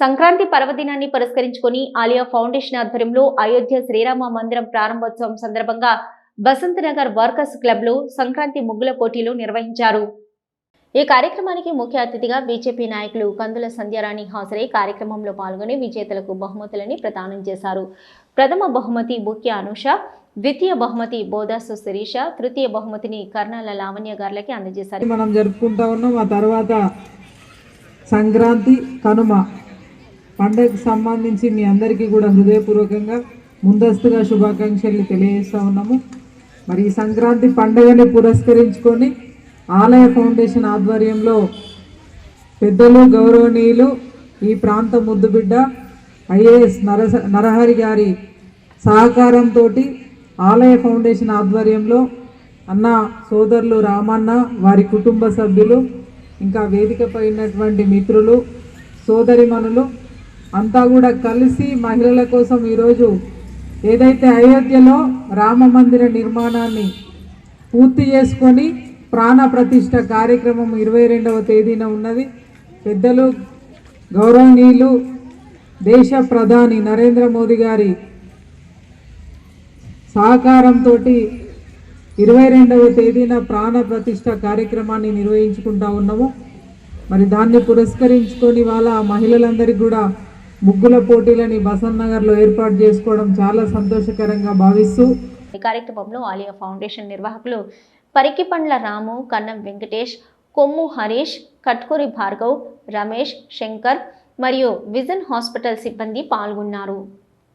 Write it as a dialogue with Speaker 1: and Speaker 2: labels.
Speaker 1: సంక్రాంతి పర్వదినాన్ని పురస్కరించుకొని ఆలియా ఫౌండేషన్ ఆధ్వర్యంలో అయోధ్య శ్రీరామ మందిరం ప్రారంభోత్సవం సందర్భంగా బసంత్ నగర్ వర్కర్స్ క్లబ్లో సంక్రాంతి ముగ్గుల పోటీలు నిర్వహించారు. ఈ కార్యక్రమానికి ముఖ్య అతిథిగా బీజేపీ నాయకులు కందుల సంధ్యారాణి హాజరై కార్యక్రమంలో పాల్గొని విజేతలకు బహుమతులని ప్రదానం చేశారు. ప్రథమ బహుమతి ముఖ్య అనుష ద్వితీయ బహుమతి బోధాసు శిరీష తృతీయ బహుమతిని కర్ణాల లావణ్య గారులకి అందజేశారు.
Speaker 2: మనం జరుపుకుంటా ఉన్నాం. ఆ తర్వాత సంక్రాంతి కనుమ. పండగకు సంబంధించి మీ అందరికీ కూడా హృదయపూర్వకంగా ముందస్తుగా శుభాకాంక్షలు తెలియజేస్తా ఉన్నాము. మరి ఈ సంక్రాంతి పండుగని పురస్కరించుకొని ఆలయ ఫౌండేషన్ ఆధ్వర్యంలో పెద్దలు గౌరవనీయులు ఈ ప్రాంత ముద్దుబిడ్డ ఐఏఎస్ నరస నరహరి గారి సహకారంతో ఆలయ ఫౌండేషన్ ఆధ్వర్యంలో అన్న సోదరులు రామన్న వారి కుటుంబ సభ్యులు ఇంకా వేదికపై ఉన్నటువంటి మిత్రులు సోదరిమణులు అంతా కూడా కలిసి మహిళల కోసం ఈరోజు ఏదైతే అయోధ్యలో రామ మందిర నిర్మాణాన్ని పూర్తి చేసుకొని ప్రాణ ప్రతిష్ట కార్యక్రమం ఇరవై రెండవ తేదీన ఉన్నది. పెద్దలు గౌరవనీయులు దేశ ప్రధాని నరేంద్ర మోదీ గారి సహకారంతో ఇరవై రెండవ తేదీన ప్రాణ ప్రతిష్ట కార్యక్రమాన్ని నిర్వహించుకుంటా ఉన్నాము. మరి దాన్ని పురస్కరించుకొని వాళ్ళ మహిళలందరికీ కూడా ముగ్గుల పోటీలని బసంత్ నగర్లో ఏర్పాటు చేసుకోవడం చాలా సంతోషకరంగా భావిస్తూ
Speaker 1: ఈ కార్యక్రమంలో ఆలియా ఫౌండేషన్ నిర్వాహకులు పరికిపండ్ల రాము కన్నం వెంకటేష్ కొమ్ము హరీష్ కట్కూరి భార్గవ్ రమేష్ శంకర్ మరియు విజన్ హాస్పిటల్ సిబ్బంది పాల్గొన్నారు.